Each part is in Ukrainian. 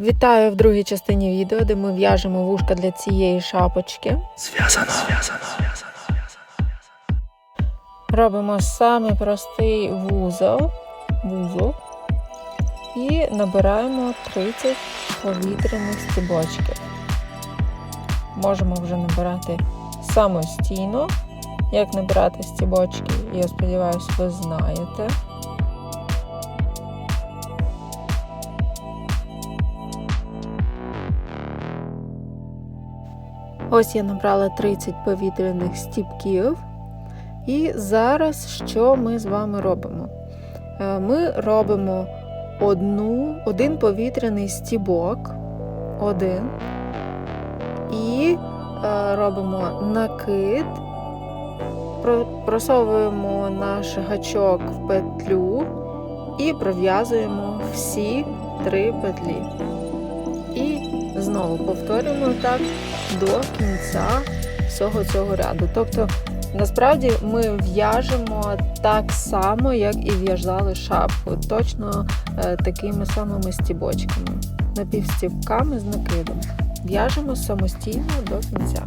Вітаю в другій частині відео, де ми в'яжемо вушка для цієї шапочки. Зв'язано. Зв'язано. Робимо самий простий вузол, вузол і набираємо 30 повітряних стібочків. Можемо вже набирати самостійно. Як набирати стібочки, я сподіваюся, ви знаєте. Ось я набрала 30 повітряних стібків. І зараз що ми з вами робимо? Е, Ми робимо одну, один повітряний стібок, один, і е, робимо накид, просовуємо наш гачок в петлю і пров'язуємо всі три петлі. І знову повторюємо так до кінця всього цього ряду. Тобто Насправді ми в'яжемо так само, як і в'язали шапку, точно е, такими самими стібочками, напівстібками з накидом. В'яжемо самостійно до кінця.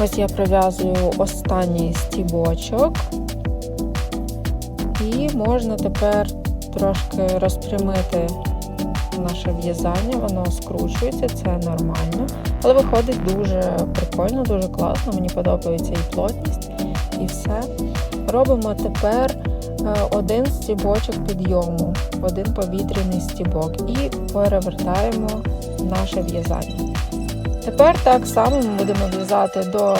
Ось я прив'язую останній стібочок, і можна тепер трошки розпрямити наше в'язання, воно скручується, це нормально. Але виходить дуже прикольно, дуже класно. Мені подобається і плотність, і все. Робимо тепер е, один стібочок підйому, один повітряний стібок, і перевертаємо наше в'язання. Тепер так само ми будемо в'язати до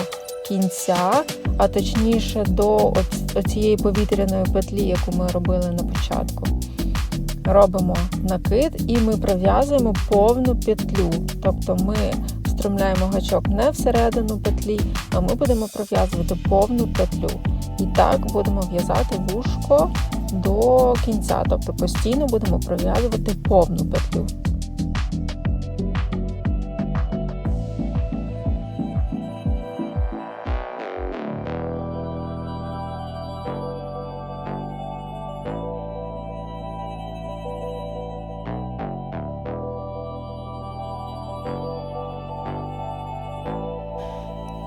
кінця, а точніше до оц- оцієї повітряної петлі, яку ми робили на початку. Робимо накид і ми пров'язуємо повну петлю. Тобто ми встромляємо гачок не всередину петлі, а ми будемо пров'язувати повну петлю. І так будемо в'язати вушко до кінця. Тобто постійно будемо пров'язувати повну петлю.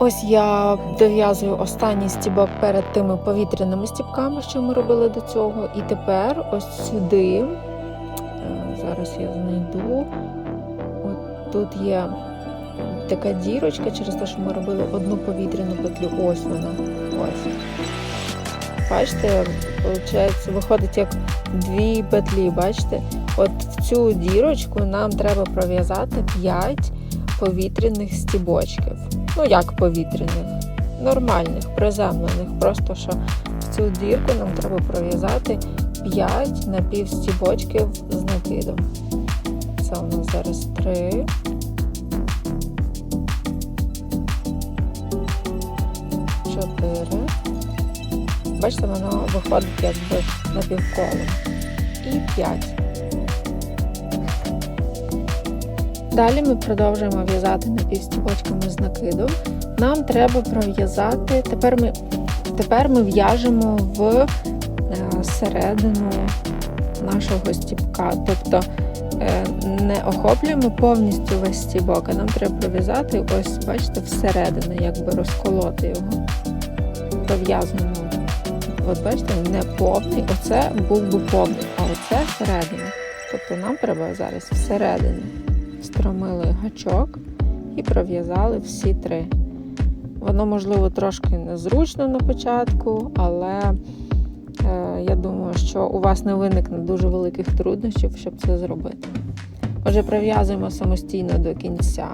Ось я дов'язую останній стібок перед тими повітряними стібками, що ми робили до цього. І тепер ось сюди, е, зараз я знайду, от тут є така дірочка через те, що ми робили одну повітряну петлю. Ось вона. Ось. Бачите, виходить, виходить як дві петлі, бачите? От в цю дірочку нам треба пров'язати 5 повітряних стібочків. Ну, як повітряних, нормальних, приземлених. Просто що в цю дірку нам треба пров'язати 5 напівстібочків з накидом. Це у нас зараз 3. Чотири. Бачите, воно виходить якби напівколом. І 5. Далі ми продовжуємо в'язати напівстібочками з накидом. Нам треба пров'язати. Тепер ми, тепер ми в'яжемо в е, середину нашого стібка. Тобто е, не охоплюємо повністю весь стібок, а нам треба пров'язати ось, бачите, всередину, якби розколоти його. Пров'язуємо. От бачите, не повний, оце був би повний, а оце всередину. Тобто нам треба зараз всередину встромили гачок і пров'язали всі три. Воно, можливо, трошки незручно на початку, але е, я думаю, що у вас не виникне дуже великих труднощів, щоб це зробити. Отже, пров'язуємо самостійно до кінця.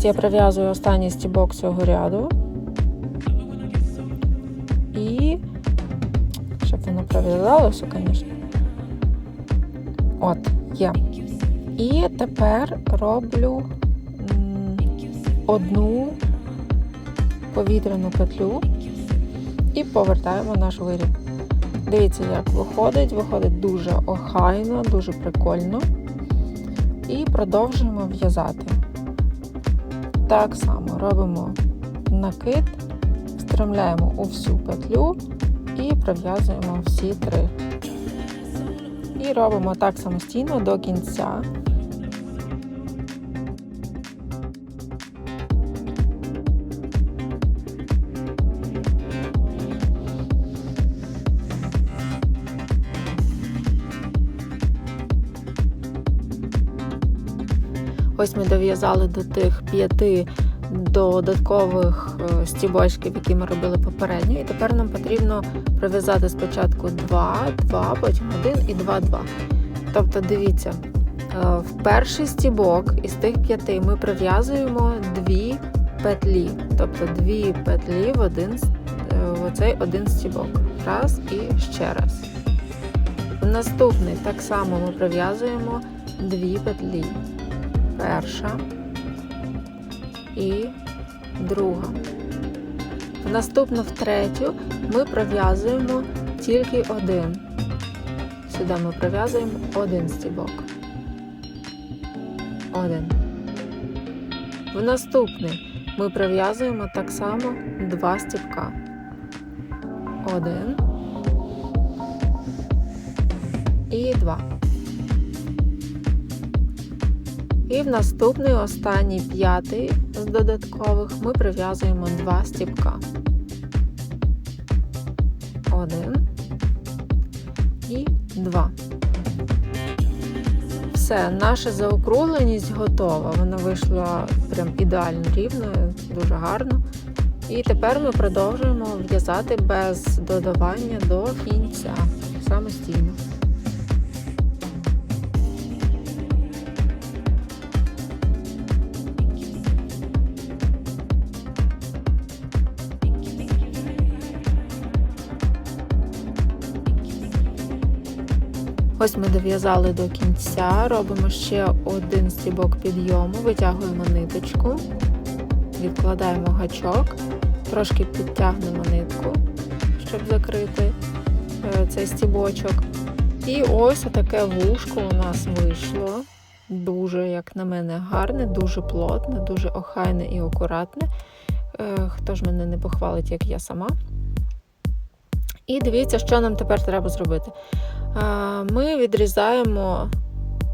Зараз я прив'язую останній стібок цього ряду. І щоб воно прив'язалося, звісно. От, є. І тепер роблю одну повітряну петлю і повертаємо наш виріб. Дивіться, як виходить. Виходить дуже охайно, дуже прикольно. І продовжуємо в'язати. Так само робимо накид, встромляємо у всю петлю і пров'язуємо всі три. І робимо так самостійно до кінця. Ось ми дов'язали до тих п'яти додаткових е, стібочків, які ми робили попередньо. І тепер нам потрібно пров'язати спочатку 2, 2, потім 1 і 2, 2. Тобто, дивіться, е, в перший стібок із тих п'яти ми прив'язуємо дві петлі. Тобто дві петлі в один, е, в оцей один стібок. Раз і ще раз. В наступний так само ми прив'язуємо дві петлі. Перша і друга. В наступну в третю ми пров'язуємо тільки один. Сюди ми пров'язуємо один стібок. Один. В наступний ми пров'язуємо так само два стібка. Один. І два. І в наступний останній п'ятий з додаткових ми прив'язуємо два стібка. Один і два. Все, наша заокругленість готова. Вона вийшла прям ідеально рівною, дуже гарно. І тепер ми продовжуємо в'язати без додавання до кінця самостійно. Ось ми дов'язали до кінця, робимо ще один стібок підйому, витягуємо ниточку, відкладаємо гачок, трошки підтягнемо нитку, щоб закрити е, цей стібочок. І ось таке вушко у нас вийшло. Дуже, як на мене, гарне, дуже плотне, дуже охайне і акуратне. Е, Хто ж мене не похвалить, як я сама. І дивіться, що нам тепер треба зробити. Ми відрізаємо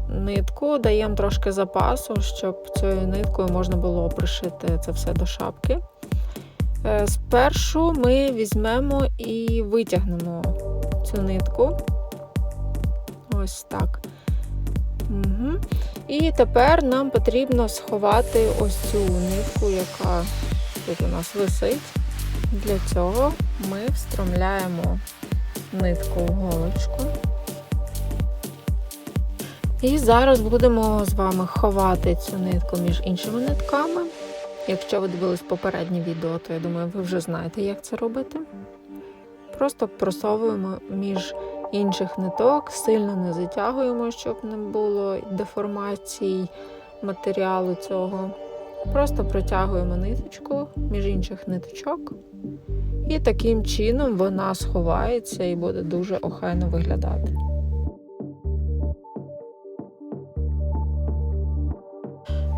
нитку, даємо трошки запасу, щоб цією ниткою можна було пришити це все до шапки. Е, Спершу ми візьмемо і витягнемо цю нитку. Ось так. Угу. І тепер нам потрібно сховати ось цю нитку, яка тут у нас висить. Для цього ми встромляємо нитку в голочку. І зараз будемо з вами ховати цю нитку між іншими нитками. Якщо ви дивились попереднє відео, то я думаю, ви вже знаєте, як це робити. Просто просовуємо між інших ниток, сильно не затягуємо, щоб не було деформацій матеріалу цього. Просто протягуємо ниточку між інших ниточок. І таким чином вона сховається і буде дуже охайно виглядати.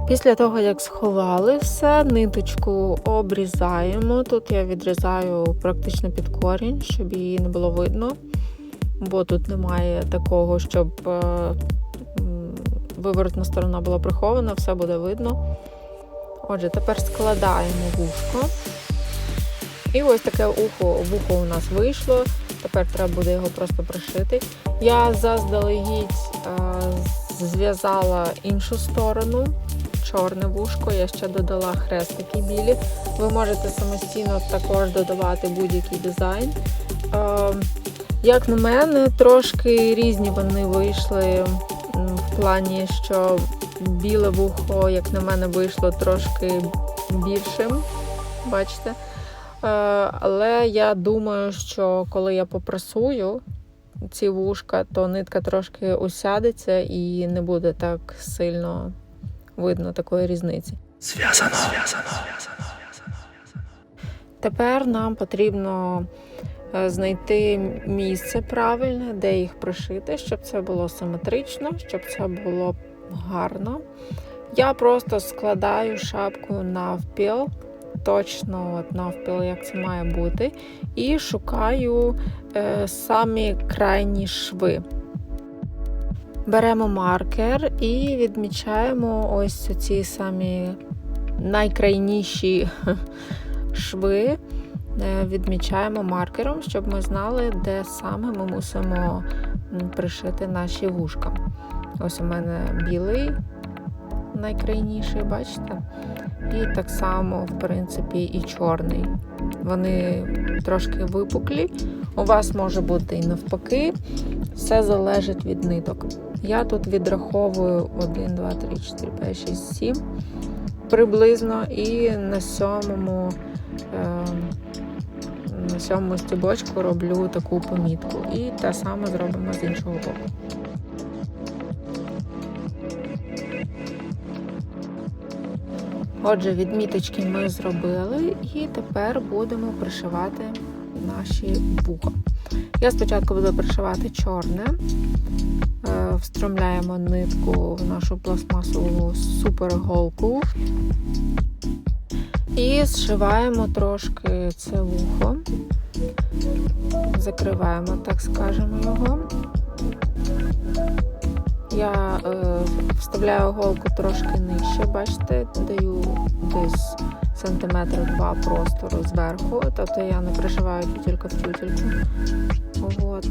Після того, як сховали все, ниточку обрізаємо. Тут я відрізаю практично під корінь, щоб її не було видно, бо тут немає такого, щоб е, виворотна сторона була прихована, все буде видно. Отже, тепер складаємо вушко. І ось таке ухо, вухо у нас вийшло. Тепер треба буде його просто пришити. Я заздалегідь е, зв'язала іншу сторону, чорне вушко. Я ще додала хрестики білі. Ви можете самостійно також додавати будь-який дизайн. Як на мене, трошки різні вони вийшли в плані, що біле вухо, як на мене, вийшло трошки більшим. Бачите? Але я думаю, що коли я попрасую, ці вушка, то нитка трошки осядеться і не буде так сильно видно такої різниці. Зв'язано. Зв'язано. Тепер нам потрібно е, знайти місце правильне, де їх пришити, щоб це було симетрично, щоб це було гарно. Я просто складаю шапку навпіл, точно от навпіл, як це має бути, і шукаю е, самі крайні шви. Беремо маркер і відмічаємо ось ці самі найкрайніші шви. Е, Відмічаємо маркером, щоб ми знали, де саме ми мусимо пришити наші вушка. Ось у мене білий найкрайніший, бачите? І так само, в принципі, і чорний. Вони трошки випуклі. У вас може бути і навпаки. Все залежить від ниток. Я тут відраховую 1, 2, 3, 4, 5, 6, 7 приблизно, і на сьомому, е, на сьомому стібочку роблю таку помітку. І те саме зробимо з іншого боку. Отже, відміточки ми зробили, і тепер будемо пришивати наші вуха. Я спочатку буду пришивати чорне, Е, встромляємо нитку в нашу пластмасову суперголку і зшиваємо трошки це вухо, закриваємо, так скажемо, його. Я е, вставляю голку трошки нижче, бачите, даю десь сантиметр два простору зверху, тобто я не пришиваю тільки в тютельку. От.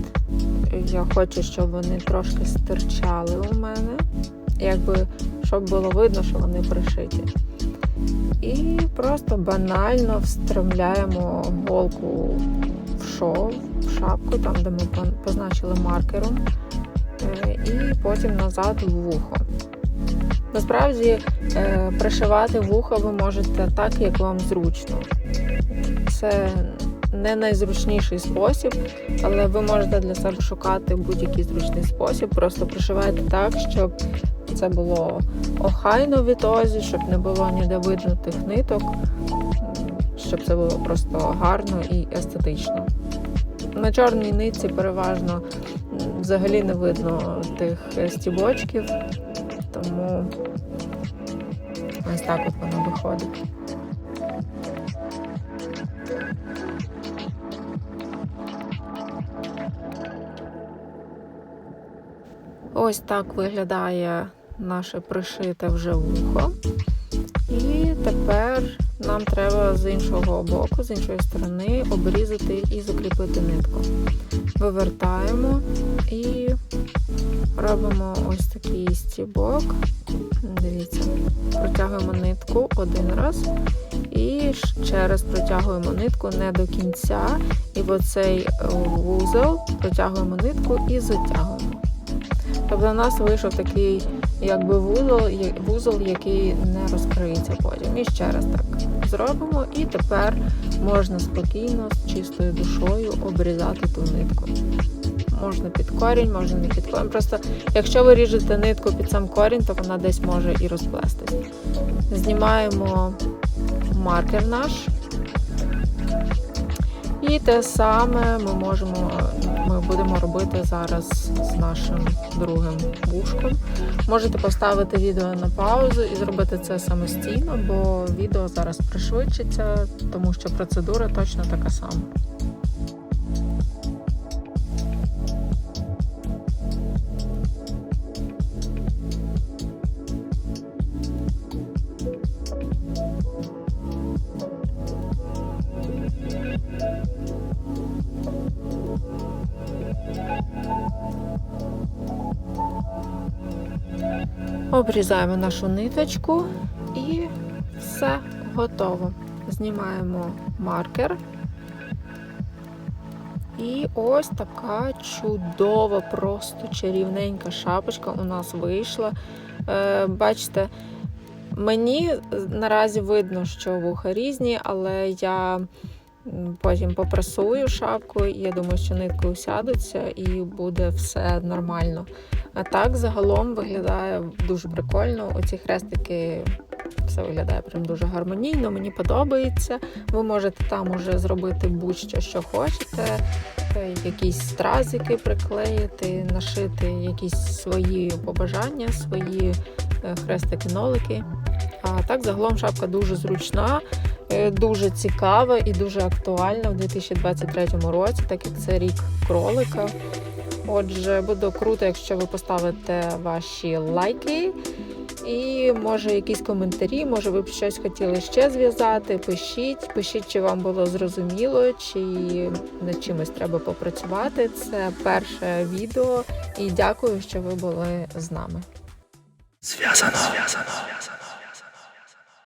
Я хочу, щоб вони трошки стирчали у мене, якби щоб було видно, що вони пришиті. І просто банально встромляємо голку в шов, в шапку, там, де ми позначили маркером, і потім назад в вухо. Насправді е, пришивати вухо ви можете так, як вам зручно. Це не найзручніший спосіб, але ви можете для себе шукати будь-який зручний спосіб. Просто пришивайте так, щоб це було охайно в ітозі, щоб не було ніде видно тих ниток, щоб це було просто гарно і естетично. На чорній нитці переважно взагалі не видно тих стібочків, тому ось так от воно виходить. Ось так виглядає наше пришите вже вухо. І тепер нам треба з іншого боку, з іншої сторони, обрізати і закріпити нитку. Вивертаємо і робимо ось такий стібок. Дивіться, протягуємо нитку один раз. І ще раз протягуємо нитку не до кінця. І в оцей е, вузол протягуємо нитку і затягуємо. Тобто у нас вийшов такий якби вузол, вузол, який не розкриється потім. І ще раз так зробимо. І тепер можна спокійно з чистою душою обрізати ту нитку. Можна під корінь, можна не під корінь. Просто якщо ви ріжете нитку під сам корінь, то вона десь може і розплестись. Знімаємо маркер наш. І те саме ми можемо, ми будемо робити зараз з нашим другим вушком. Можете поставити відео на паузу і зробити це самостійно, бо відео зараз пришвидшиться, тому що процедура точно така сама. Обрізаємо нашу ниточку і все готово. Знімаємо маркер. І ось така чудова, просто чарівненька шапочка у нас вийшла. Е, бачите, мені наразі видно, що вуха різні, але я Потім попрасую шапку, і я думаю, що нитки усядуться і буде все нормально. А так загалом виглядає дуже прикольно. Оці хрестики все виглядає прям дуже гармонійно, мені подобається. Ви можете там уже зробити будь-що, що хочете, Е, якісь стразики приклеїти, нашити якісь свої побажання, свої хрестики-нолики. А так загалом шапка дуже зручна, е, дуже цікава і дуже актуальна в 2023 році, так як це рік кролика. Отже, буде круто, якщо ви поставите ваші лайки. І може якісь коментарі, може ви б щось хотіли ще зв'язати. Пишіть, пишіть, чи вам було зрозуміло, чи над чимось треба попрацювати. Це перше відео, і дякую, що ви були з нами. Зв'язано. Зв'язано.